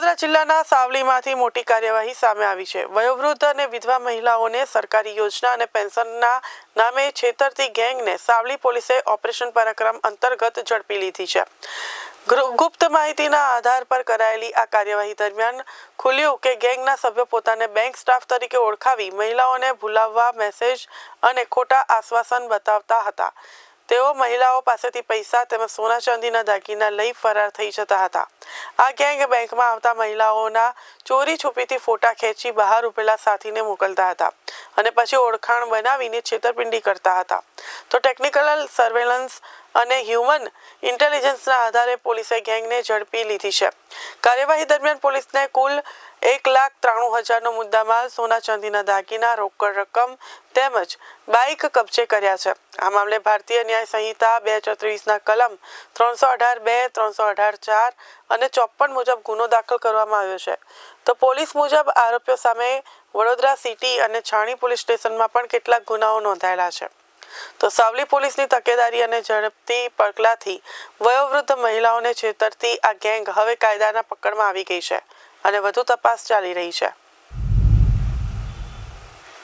વડોદરા જિલ્લાના સાવલીમાંથી મોટી કાર્યવાહી સામે આવી છે. વયોવૃદ્ધ અને વિધવા મહિલાઓને સરકારી યોજના અને પેન્શનના નામે છેતરતી ગેંગને સાવલી પોલીસે ઓપરેશન પરાક્રમ અંતર્ગત ઝડપી લીધી છે. ગુપ્ત માહિતીના આધાર પર કરાયેલી આ કાર્યવાહી દરમિયાન ખુલ્યું કે ગેંગના સભ્યો પોતાને બેંક સ્ટાફ તરીકે ઓળખાવી મહિલાઓને ભૂલાવવા મેસેજ અને ખોટા આશ્વાસન બતાવતા હતા. તેઓ મહિલાઓ પાસેથી પૈસા તેમજ સોના ચાંદીના દાગીના લઈ ફરાર થઈ જતા હતા. આ ગેંગ આવતા મહિલાઓના ચોરી છુપીથી ફોટા ખેંચી બહાર ઉભેલા સાથીને મોકલતા હતા અને પછી ઓળખાણ બનાવીને છેતરપિંડી કરતા હતા. તો ટેકનિકલ સર્વેલન્સ અને હ્યુમન ઇન્ટેલિજન્સના આધારે પોલીસે ગેંગને ઝડપી લીધી છે. કાર્યવાહી દરમિયાન પોલીસને કુલ એક લાખ ત્રાણું હજારનો મુદ્દામાલ, સોના ચાંદીના દાગીના, રોકડ રકમ તેમજ બાઇક કબજે કર્યા છે. આ મામલે ભારતીય ન્યાય સંહિતા બે ચોત્રીસના કલમ ત્રણસો અઢાર બે, ત્રણસો અઢાર ચાર અને ચોપન મુજબ ગુનો દાખલ કરવામાં આવ્યો છે. તો પોલીસ મુજબ આરોપીઓ સામે વડોદરા સિટી અને છાણી પોલીસ સ્ટેશનમાં પણ કેટલાક ગુનાઓ નોંધાયેલા છે. તો સાવલી પોલીસની તકેદારી અને ઝડપથી પગલાથી વયોવૃદ્ધ મહિલાઓને છેતરતી આ ગેંગ હવે કાયદાના પકડમાં આવી ગઈ છે અને વધુ તપાસ ચાલી રહી છે.